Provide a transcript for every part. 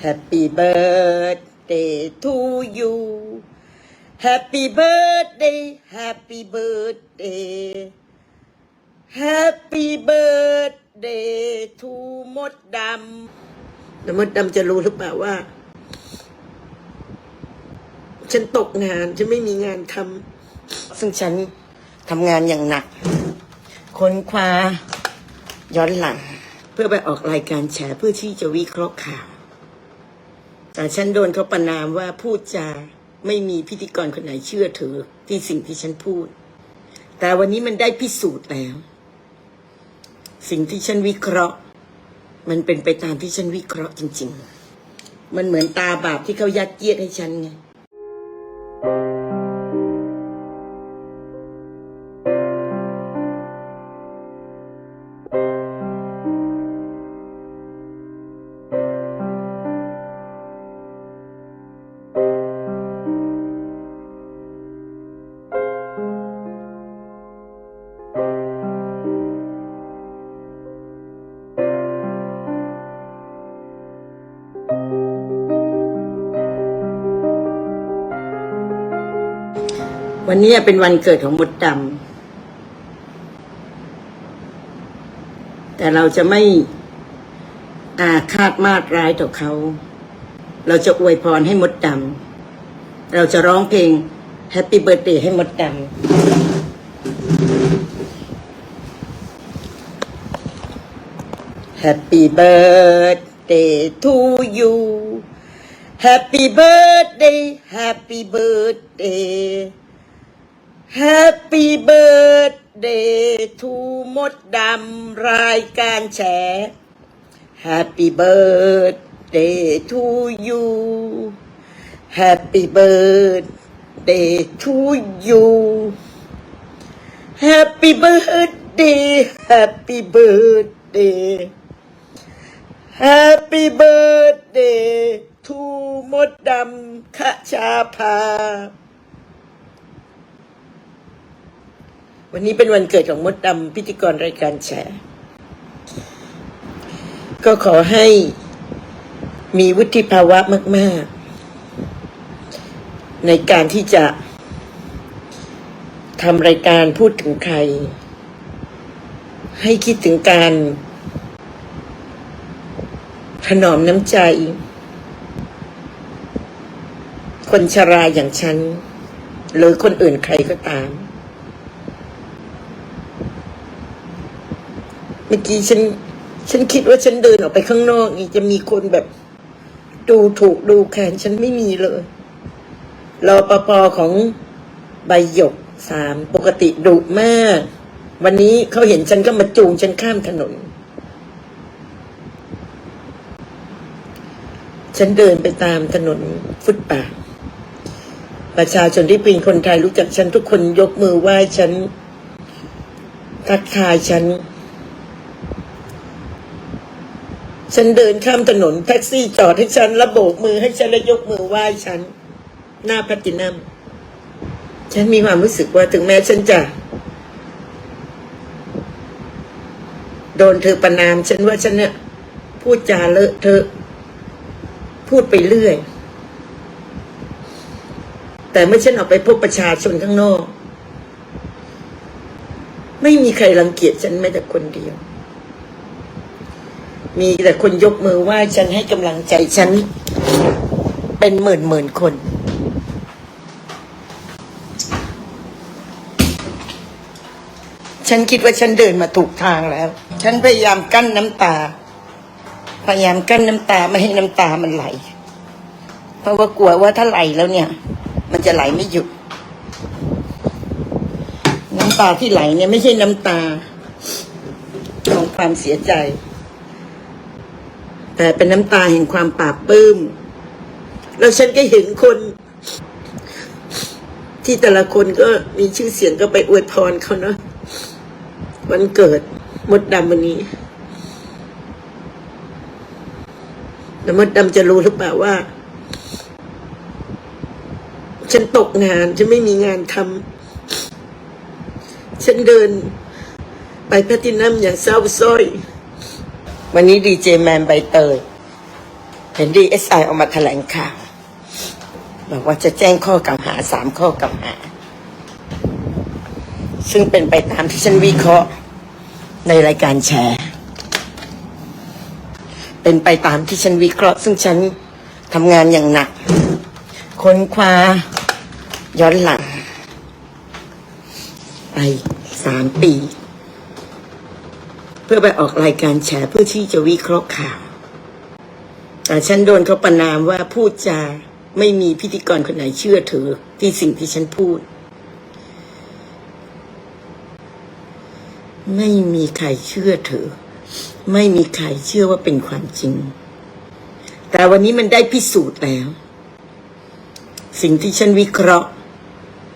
Happy birthday to you Happy birthday Happy birthday Happy birthday to มดดำแล้วมดดำจะรู้หรือเปล่าว่า ฉันตกงานฉันไม่มีงานทำซึ่งฉันทำงานอย่างหนัก ค้นคว้าย้อนหลัง เพื่อไปออกรายการแฉเพื่อที่จะวิเคราะห์ข่าว ฉันโดนเขาประนามว่าพูดจาไม่มีพิธีกรคนไหนเชื่อถือที่สิ่งที่ฉันพูด แต่วันนี้มันได้พิสูจน์แล้ว สิ่งที่ฉันวิเคราะห์ มันเป็นไปตามที่ฉันวิเคราะห์จริง ๆ มันเหมือนตาบาปที่เขายัดเยียดให้ฉันไง วันนี้เป็นวันเกิดของมดดำแต่เราจะไม่อาฆาตมาตร้ายต่อเขา เราจะอวยพรให้มดดำเราจะร้องเพลง Happy Birthday ให้มดดำ Happy birthday to you Happy birthday Happy birthday Happy birthday to มดดำรายการแฉ Happy birthday to you Happy birthday to you Happy birthday Happy birthday Happy birthday to มดดำขชาภา วันนี้เป็นวันเกิดของมดดำพิธีกรรายการแฉก็ขอให้มีวุฒิภาวะมาก ๆ ในการที่จะทำรายการพูดถึงใคร ให้คิดถึงการถนอมน้ำใจ คนชราอย่างฉัน หรือคนอื่นใครก็ตาม เมื่อกี้ฉัน ฉันคิดว่าฉันเดินออกไปข้างนอกนี่จะมีคนแบบ ดูถูกดูแคลนฉันไม่มีเลยรอปภของใบหยกสามปกติดุมาก วันนี้เขาเห็นฉันก็มาจูงฉันข้ามถนน ฉันเดินไปตามถนนฟุตบาทประชาชนที่เป็นคนไทยรู้จักฉันทุกคนยกมือไหว้ฉันทักทายฉัน ฉันเดินข้ามถนน แท็กซี่จอดให้ฉันแล้วโบกมือให้ฉันแล้วยกมือไหว้ฉัน หน้าพลตตินัมฉันมีความรู้สึกว่าถึงแม้ฉันจะ โดนเธอประนาม ฉันว่าฉันเนี่ยพูดจาเลอะเธอะพูดไปเรื่อย แต่เมื่อฉันออกไปพบประชาชนข้างนอก ไม่มีใครรังเกียจฉันแม้แต่คนเดียว มีแต่คนยกมือไหว้ฉันให้กำลังใจฉัน เป็นหมื่นหมื่นคน ฉันคิดว่าฉันเดินมาถูกทางแล้ว ฉันพยายามกั้นน้ำตา พยายามกั้นน้ำตาไม่ให้น้ำตามันไหล เพราะว่ากลัวว่าถ้าไหลแล้วเนี่ย มันจะไหลไม่หยุด น้ำตาที่ไหลเนี่ยไม่ใช่น้ำตาของความเสียใจ แต่เป็นน้ำตาแห่งความปราบปลื้มแล้วฉันก็เห็นคน ที่แต่ละคนก็มีชื่อเสียงก็ไปอวยพรเขาเนาะวันเกิดมดดำวันนี้แล้วมดดำจะรู้หรือเปล่าว่า ฉันตกงานฉันไม่มีงานทำฉันเดินไปแพลตตินัมอย่างเศร้าส้อย วันนี้ดีเจแมนใบเตยแฮห็นดีเอสไอออกมาแถลงข่าวบอกว่าจะแจ้งข้อกล่าวหาสามข้อกล่าวหา ซึ่งเป็นไปตามที่ฉันวิเคราะห์ในรายการแชร์ เป็นไปตามที่ฉันวิเคราะห์ ซึ่งฉันทำงานอย่างหนัก ค้นคว้าย้อนหลัง ไปสามปี พื่อไปออกรายการแฉเพื่อที่จะวิเคราะห์ข่าว แต่ฉันโดนเขาประนามว่าพูดจาไม่มีพิธีกรคนไหนเชื่อถือที่สิ่งที่ฉันพูด ไม่มีใครเชื่อถือ ไม่มีใครเชื่อว่าเป็นความจริง แต่วันนี้มันได้พิสูจน์แล้ว สิ่งที่ฉันวิเคราะห์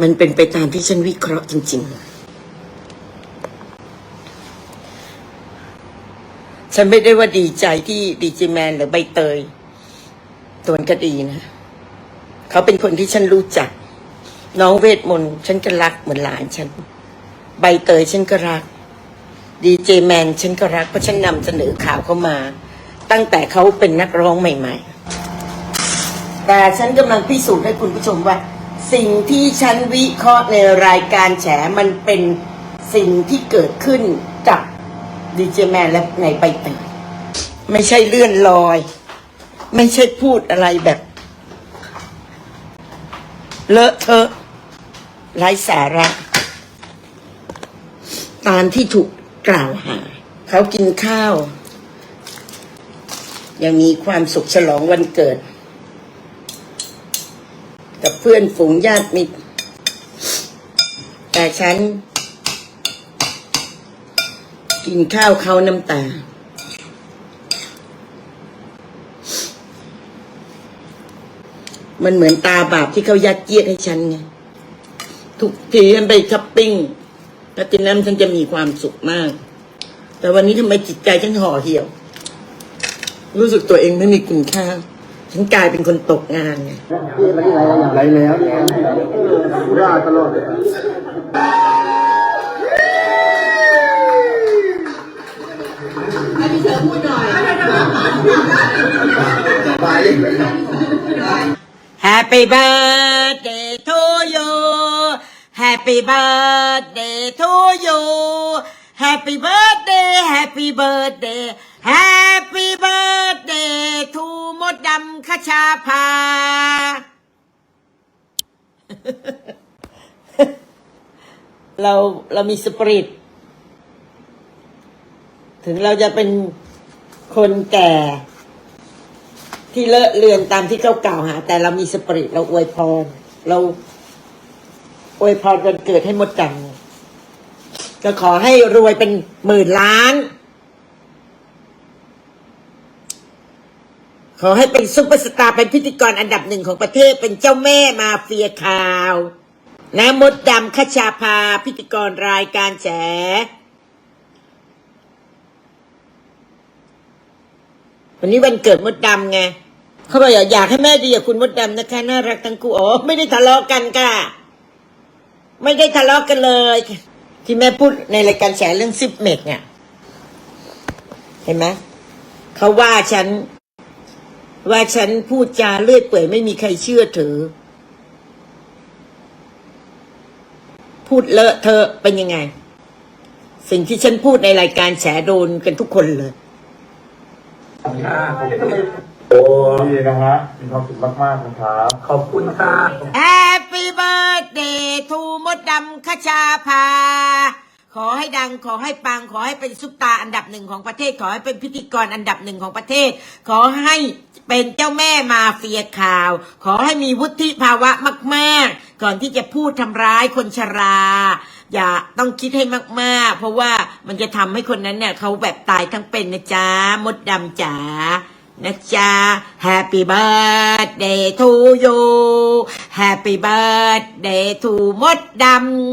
มันเป็นไปตามที่ฉันวิเคราะห์จริง ๆ ฉันไม่ได้ว่าดีใจที่ดีเจแมนหรือใบเตยโดนคดีนะ เขาเป็นคนที่ฉันรู้จัก น้องเวทมนต์ฉันก็รักเหมือนหลานฉัน ใบเตยฉันก็รัก ดีเจแมนฉันก็รัก เพราะฉันนำเสนอข่าวเขามา ตั้งแต่เขาเป็นนักร้องใหม่ ๆ แต่ฉันกำลังพิสูจน์ให้คุณผู้ชมว่า สิ่งที่ฉันวิเคราะห์ในรายการแฉมันเป็นสิ่งที่เกิดขึ้นกับ ดีเจแมนและในใบเตยไม่ใช่เลื่อนลอย ไม่ใช่พูดอะไรแบบ เลอะเทอะไร้สาระ ตามที่ถูกกล่าวหา เขากินข้าว ยังมีความสุขฉลองวันเกิด กับเพื่อนฝูงญาติมิตรแต่ฉัน กินข้าวเขาน้ำตา มันเหมือนตาบาปที่เขายัดเยียดให้ฉันไง ทุกทีฉันไปช้อปปิ้งแล้วทีนั้นฉันจะมีความสุขมาก แต่วันนี้ทำไมจิตใจฉันห่อเหี่ยว รู้สึกตัวเองไม่มีคุณค่า ฉันกลายเป็นคนตกงานไงไรแล้วเนี่ยด่าตลอดเลย Happy birthday to you Happy birthday to you Happy birthday Happy birthday Happy birthday to มดดำคชาภาเราเรามีสปริต ถึงเราจะเป็น คนแก่ ที่เลอะเลือนตามที่เขากล่าวหา แต่เรามีสปริตเราอวยพร เราอวยพรวันเกิดให้มดดำก็ขอให้รวยเป็นหมื่นล้าน ขอให้เป็นซุปเปอร์สตาร์เป็นพิธีกรอันดับหนึ่งของประเทศเป็นเจ้าแม่มาเฟียข่าวนะมดดำคชาภาพิธีกรรายการแฉ วันนี้วันเกิดมดดำไงเขาบอกอยากให้แม่ดีกับคุณมดดำนะคะน่ารักทั้งคู่อ๋อไม่ได้ทะเลาะกันค่ะ ไม่ได้ทะเลาะกันเลย ที่แม่พูดในรายการแฉเรื่องซิปเมกเนี่ยเห็นไหมเขาว่าฉัน ว่าฉันพูดจาเลื่อยเปื่อยไม่มีใครเชื่อถือ พูดเลอะเทอะเป็นยังไง สิ่งที่ฉันพูดในรายการแฉโดนกันทุกคนเลย โอ้ดีนะฮะมีความสุขมากๆนะครับ ขอบคุณค่ะ Happy birthday to มดดำคชาภา ขอให้ดัง ขอให้ปัง ขอให้เป็นซุปตาอันดับหนึ่งของประเทศ ขอให้เป็นพิธีกรอันดับหนึ่งของประเทศ ขอให้เป็นเจ้าแม่มาเฟียข่าว ขอให้มีวุฒิภาวะมาก ๆ ก่อนที่จะพูดทำร้ายคนชรา อย่าต้องคิดให้มาก ๆ เพราะว่ามันจะทำให้คนนั้นเนี่ยเขาแบบตายทั้งเป็นนะจ๊ะมดดำจ๋านะจ๊ะ Happy birthday to you Happy birthday to มดด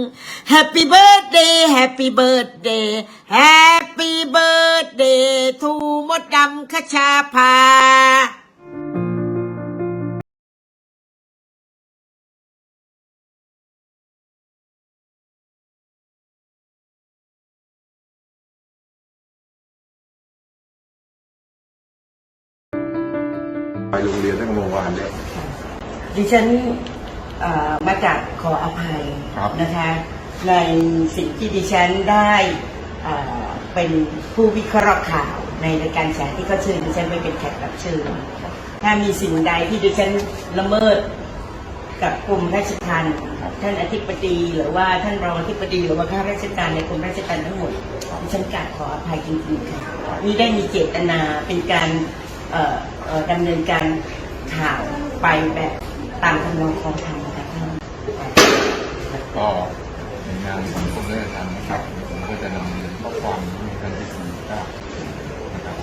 ำ Happy birthday Happy birthday Happy birthday to มดดำคชาภา ไปโรงเรียนตั้งแต่เมื่อวานเนี่ย ดิฉันเอ่อมาจากขออภัยครับ นะคะ ในสิ่งที่ดิฉันได้เอ่อเป็นผู้วิเคราะห์ข่าวในรายการแฉที่เขาเชิญดิฉันไปเป็นแขกรับเชิญถ้ามีสิ่งใดที่ดิฉันละเมิดกับกรมราชทัณฑ์ท่านอธิบดีหรือว่าท่านรองอธิบดีหรือว่าข้าราชการในกรมราชทัณฑ์ทั้งหมดดิฉันกราบขออภัยจริงๆค่ะนี่ได้มีเจตนาเป็นการเอ่อเอ่อ ดำเนินการข่าวไปแบบตามคำนองของธรรมนะคะท่านก็ในงานสังคมและธรรมนะครับผมก็จะนำเรียนข้อความในการที่สี่เก้านะครับ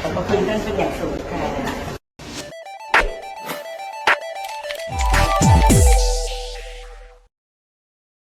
ขอบพระคุณท่านเป็นอย่างสูงค่ะ